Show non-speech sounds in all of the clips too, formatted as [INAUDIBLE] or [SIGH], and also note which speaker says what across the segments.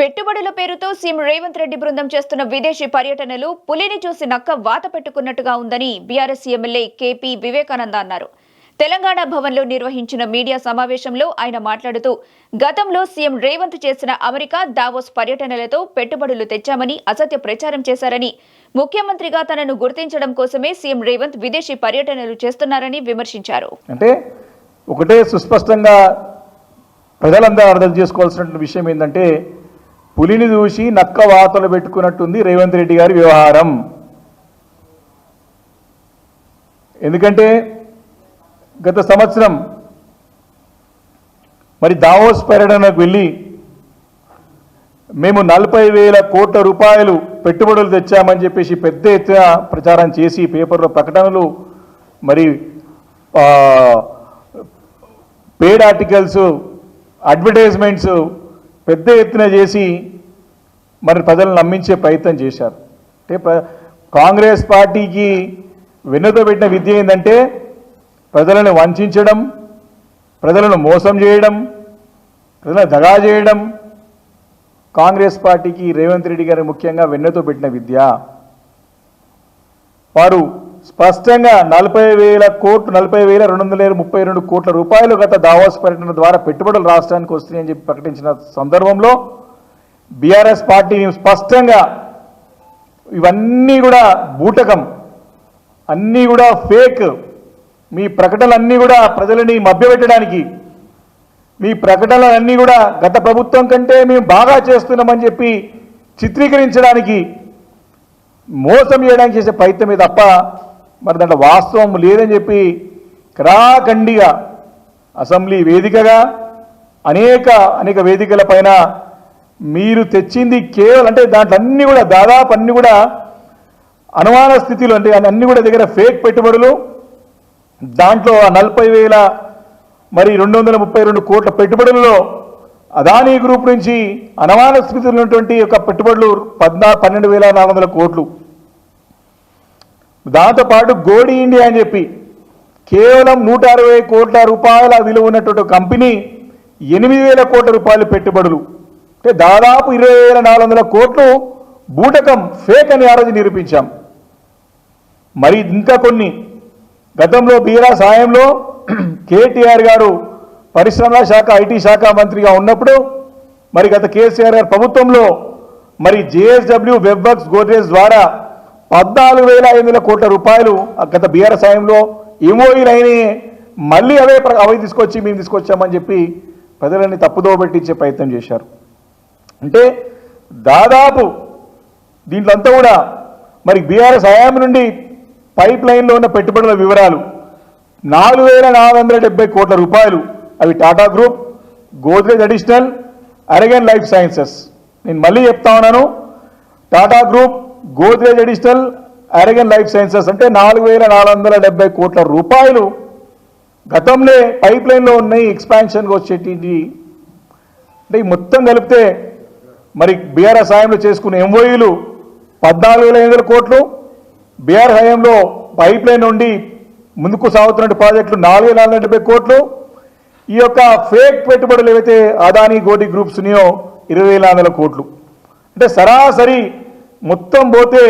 Speaker 1: పెట్టుబడుల పేరుతో సీఎం రేవంత్ రెడ్డి బృందం చేస్తున్న విదేశీ పర్యటనలు పులిని చూసి నక్క వాత పెట్టుకున్నట్టుగా ఉందని బీఆర్ఎస్ ఎమ్మెల్యే కేపీ వివేకానంద అన్నారు. తెలంగాణ భవన్లో నిర్వహించిన మీడియా సమావేశంలో ఆయన మాట్లాడుతూ గతంలో సీఎం రేవంత్ చేసిన అమెరికా దావోస్ పర్యటనలతో పెట్టుబడులు తెచ్చామని అసత్య ప్రచారం చేశారని ముఖ్యమంత్రిగా తనను గుర్తించడం కోసమే సీఎం రేవంత్ విదేశీ పర్యటనలు చేస్తున్నారని విమర్శించారు.
Speaker 2: అంటే ఒకటే సుస్పష్టంగా ప్రజలందరూ అర్థం చేసుకోవాల్సిన విషయం ఏంటంటే పులిని చూసి నక్క వాతలు పెట్టుకున్నట్టుంది రేవంత్ రెడ్డి గారి వ్యవహారం. ఎందుకంటే గత సంవత్సరం మరి దావోస్ పర్యటనకు వెళ్ళి మేము నలభై వేల కోట్ల రూపాయలు పెట్టుబడులు తెచ్చామని చెప్పేసి పెద్ద ఎత్తున ప్రచారం చేసి పేపర్లో ప్రకటనలు మరి పేడ్ ఆర్టికల్స్ అడ్వర్టైజ్మెంట్స్ పెద్ద ఎత్తున చేసి మరి ప్రజలను నమ్మించే ప్రయత్నం చేశారు. అంటే కాంగ్రెస్ పార్టీకి వెన్నుతో పెట్టిన విద్య ఏంటంటే ప్రజలను వంచడం ప్రజలను మోసం చేయడం ప్రజలను దగా చేయడం. కాంగ్రెస్ పార్టీకి రేవంత్ రెడ్డి గారు ముఖ్యంగా వెన్నతో పెట్టిన విద్య. వారు స్పష్టంగా నలభై వేల కోట్లు నలభై వేల రెండు వందల ముప్పై రెండు కోట్ల రూపాయలు గత దావాస్ పర్యటన ద్వారా పెట్టుబడులు రాష్ట్రానికి వస్తున్నాయని చెప్పి ప్రకటించిన సందర్భంలో బీఆర్ఎస్ పార్టీ స్పష్టంగా ఇవన్నీ కూడా బూటకం అన్నీ కూడా ఫేక్. మీ ప్రకటనలన్నీ కూడా ప్రజలని మభ్యపెట్టడానికి మీ ప్రకటనలన్నీ కూడా గత ప్రభుత్వం కంటే మేము బాగా చేస్తున్నామని చెప్పి చిత్రీకరించడానికి మోసం చేయడానికి చేసే ప్రయత్నమే తప్ప మరి దాంట్లో వాస్తవం లేదని చెప్పి క్రాఖండిగా అసెంబ్లీ వేదికగా అనేక అనేక వేదికల పైన మీరు తెచ్చింది కేవలం అంటే దాంట్లో అన్నీ కూడా దాదాపు అన్ని కూడా అనుమాన స్థితిలో అంటే అన్నీ కూడా దగ్గర ఫేక్ పెట్టుబడులు. దాంట్లో నలభై వేల మరి రెండు వందల ముప్పై రెండు కోట్ల పెట్టుబడులలో అదానీ గ్రూప్ నుంచి అనుమాన స్థితిలో ఉన్నటువంటి యొక్క పెట్టుబడులు పద్నా పన్నెండు వేల నాలుగు వందల కోట్లు. దాంతోపాటు గోడి ఇండియా అని చెప్పి కేవలం నూట అరవై కోట్ల రూపాయల విలువ ఉన్నటువంటి కంపెనీ ఎనిమిది వేల కోట్ల రూపాయల పెట్టుబడులు. అంటే దాదాపు ఇరవై వేల నాలుగు వందల కోట్లు బూటకం ఫేక్ అని ఆ రోజు నిరూపించాం. మరి ఇంకా కొన్ని. గతంలో బీరా సాయంలో కేటీఆర్ గారు పరిశ్రమల శాఖ ఐటీ శాఖ మంత్రిగా ఉన్నప్పుడు మరి గత కేసీఆర్ గారి ప్రభుత్వంలో మరి జేఎస్డబ్ల్యూ వెబ్వర్క్స్ గోద్రేజ్ ద్వారా పద్నాలుగు వేల ఐదు వందల కోట్ల రూపాయలు ఆ గత బీఆర్ సాయంలో ఎంఓఈలు మళ్ళీ అవే ప్ర- అవి తీసుకొచ్చి మేము తీసుకొచ్చామని చెప్పి ప్రజలని తప్పుదో పెట్టించే ప్రయత్నం చేశారు. అంటే దాదాపు దీంట్లో అంతా కూడా మరి బీఆర్ఎస్ హయాం నుండి పైప్ లైన్లో ఉన్న పెట్టుబడుల వివరాలు నాలుగు వేల నాలుగు వందల డెబ్బై కోట్ల రూపాయలు అవి Tata group Godrej additional Aragen life sciences. నేను మళ్ళీ చెప్తా ఉన్నాను Tata group Godrej additional Aragen life sciences అంటే నాలుగు వేల నాలుగు వందల డెబ్బై కోట్ల రూపాయలు గతంలో పైప్ లైన్లో ఉన్నాయి ఎక్స్పాన్షన్గా వచ్చేటి అంటే ఈ మొత్తం కలిపితే మరి బీఆర్ఎస్ హయాంలో చేసుకున్న ఎంఓఈలు పద్నాలుగు వేల ఐదు వందల కోట్లు బీఆర్ హయాంలో పైప్ లైన్ నుండి ముందుకు సాగుతున్న ప్రాజెక్టులు నాలుగు వేల నాలుగు డెబ్బై కోట్లు. ఈ యొక్క ఫేక్ పెట్టుబడులు ఏవైతే అదానీ గోడి గ్రూప్స్ ఉన్నాయో ఇరవై వేల వందల కోట్లు. అంటే సరాసరి మొత్తం పోతే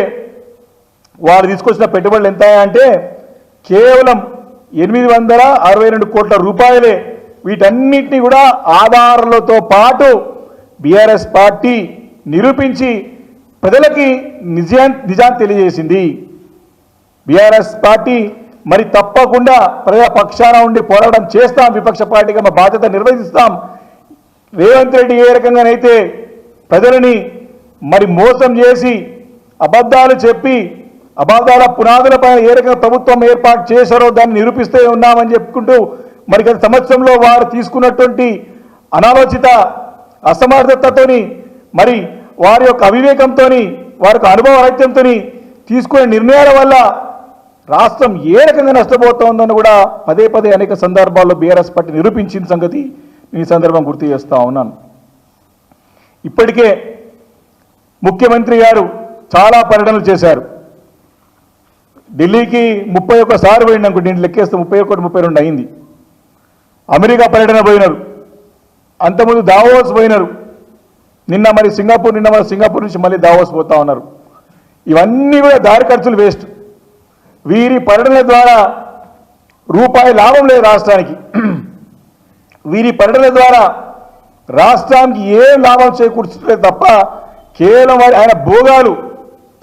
Speaker 2: వారు తీసుకొచ్చిన పెట్టుబడులు ఎంత అంటే కేవలం ఎనిమిది వందల అరవై రెండు కోట్ల రూపాయలే. వీటన్నిటినీ కూడా ఆధారాలతో పాటు బీఆర్ఎస్ పార్టీ నిరూపించి ప్రజలకి నిజా నిజాన్ని తెలియజేసింది. బీఆర్ఎస్ పార్టీ మరి తప్పకుండా ప్రజా పక్షాన ఉండి పోరాటం చేస్తాం విపక్ష పార్టీగా మా బాధ్యత నిర్వహిస్తాం. రేవంత్ రెడ్డి ఏ రకంగానైతే ప్రజలని మరి మోసం చేసి అబద్ధాలు చెప్పి అబద్ధాల పునాదులపై ఏ రకంగా ప్రభుత్వం ఏర్పాటు చేశారో దాన్ని నిరూపిస్తే ఉన్నామని చెప్పుకుంటూ మరి గత సంవత్సరంలో వారు తీసుకున్నటువంటి అనాలోచిత అసమర్థతతోని మరి వారి యొక్క అవివేకంతో వారి యొక్క అనుభవ రహిత్యంతో తీసుకునే నిర్ణయాల వల్ల రాష్ట్రం ఏ రకంగా నష్టపోతోందని కూడా పదే పదే అనేక సందర్భాల్లో బీఆర్ఎస్ పార్టీ నిరూపించిన సంగతి నేను ఈ సందర్భం గుర్తు చేస్తూ ఉన్నాను. ఇప్పటికే ముఖ్యమంత్రి గారు చాలా పర్యటనలు చేశారు. ఢిల్లీకి ముప్పై ఒక్కసారి పోయింది అనుకో నేను లెక్కేస్తే ముప్పై ఒకటి ముప్పై రెండు అయింది. అమెరికా పర్యటన పోయినారు. అంతకుముందు దావోస్ పోయినారు. నిన్న మరి సింగపూర్ నిన్న మరి సింగపూర్ నుంచి మళ్ళీ దావోస్ పోతా ఉన్నారు. ఇవన్నీ కూడా దారి ఖర్చులు వేస్ట్. వీరి పర్యటనల ద్వారా రూపాయి లాభం లేదు రాష్ట్రానికి. వీరి పర్యటనల ద్వారా రాష్ట్రానికి ఏం లాభం చేకూర్చలేదు తప్ప కేవలం వారి- ఆయన భోగాలు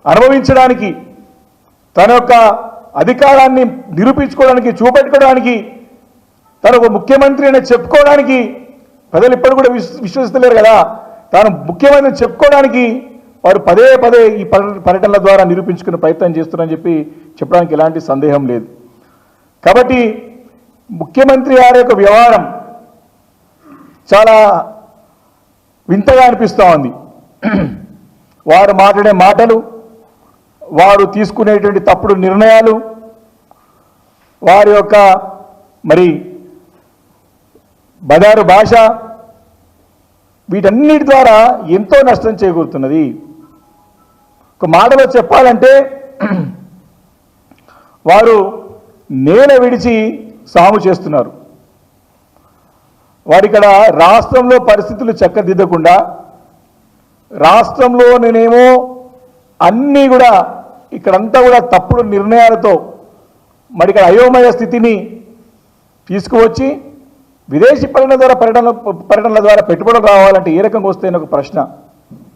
Speaker 2: అనుభవించడానికి తన యొక్క అధికారాన్ని నిరూపించుకోవడానికి చూపెట్టుకోవడానికి తను ఒక ముఖ్యమంత్రి అని చెప్పుకోవడానికి ప్రజలు ఇప్పుడు కూడా విశ్వసిస్తలేరు కదా. తాను ముఖ్యమంత్రి చెప్పుకోవడానికి వారు పదే పదే ఈ పర్యటనల ద్వారా నిరూపించుకునే ప్రయత్నం చేస్తున్నారని చెప్పి చెప్పడానికి ఎలాంటి సందేహం లేదు. కాబట్టి ముఖ్యమంత్రి గారి యొక్క వ్యవహారం చాలా వింతగా అనిపిస్తూ ఉంది. [CLEARS THROAT] వారు మాట్లాడే మాటలు వారు తీసుకునేటువంటి తప్పుడు నిర్ణయాలు వారి యొక్క మరి బదారు భాష వీటన్నిటి ద్వారా ఎంతో నష్టం చేకూరుతున్నది. ఒక మాటలో చెప్పాలంటే [CLEARS THROAT] వారు నేల విడిచి సాము చేస్తున్నారు. వారిక్కడ ఇక్కడ రాష్ట్రంలో పరిస్థితులు చక్కదిద్దకుండా రాష్ట్రంలో నేనేమో అన్నీ కూడా ఇక్కడంతా కూడా తప్పుడు నిర్ణయాలతో మరి ఇక్కడ అయోమయ స్థితిని తీసుకువచ్చి విదేశీ పర్యటన ద్వారా పర్యటన పర్యటనల ద్వారా పెట్టుబడులు రావాలంటే ఏ రకంగా వస్తే ఒక ప్రశ్న.